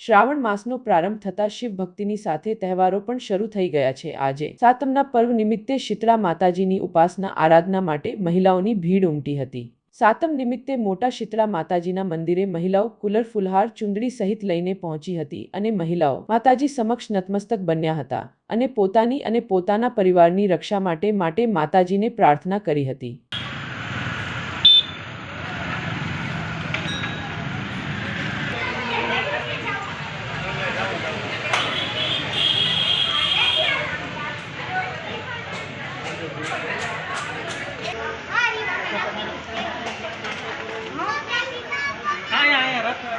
શ્રાવણ માસનો પ્રારંભ થતાં શિવ ભક્તિની સાથે તહેવારો પણ શરૂ થઈ ગયા છે આજે. સાતમના પર્વ નિમિત્તે શીતળા માતાજીની ઉપાસના આરાધના માટે મહિલાઓની ભીડ ઉમટી હતી. સાતમ નિમિત્તે મોટા શીતળા માતાજીના મંદિરે મહિલાઓ કુલર ફુલહાર ચુંદડી સહિત લઈને પહોંચી હતી અને મહિલાઓ માતાજી સમક્ષ નતમસ્તક બન્યા હતા અને પોતાની અને પોતાના પરિવારની રક્ષા માટે માટે માતાજીને પ્રાર્થના કરી હતી.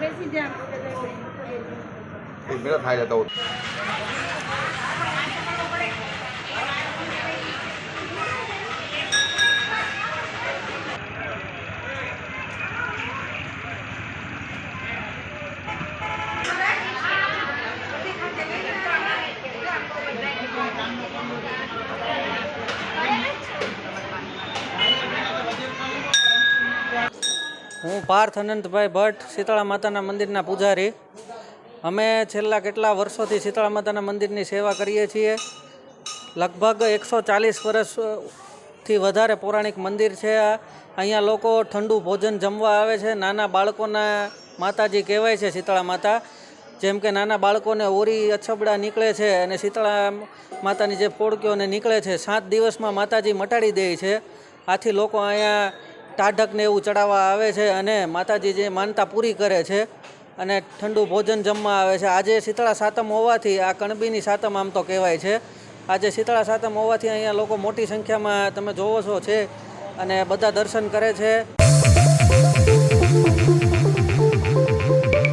બેસી જા એ પેલા થાય જતો હું પાર્થ અનંતભાઈ ભટ્ટ, શીતળા માતાના મંદિરના પૂજારી. અમે છેલ્લા કેટલા વર્ષોથી શીતળા માતાના મંદિરની સેવા કરીએ છીએ. લગભગ એકસો ચાલીસ વર્ષથી વધારે પૌરાણિક મંદિર છે આ. અહીંયા લોકો ઠંડુ ભોજન જમવા આવે છે. નાના બાળકોના માતાજી કહેવાય છે શીતળા માતા. જેમ કે નાના બાળકોને ઓરી અછબડા નીકળે છે અને શીતળા માતાની જે ફોડકીઓને નીકળે છે, સાત દિવસમાં માતાજી મટાડી દે છે. આથી લોકો અહીંયા ટાઢકને એવું ચડાવવા આવે છે અને માતાજી જે માનતા પૂરી કરે છે અને ઠંડુ ભોજન જમવા આવે છે. આજે શીતળા સાતમ હોવાથી આ કણબીની સાતમ આમ તો કહેવાય છે. આજે શીતળા સાતમ હોવાથી અહીંયા લોકો મોટી સંખ્યામાં તમે જોવો છો છે અને બધા દર્શન કરે છે.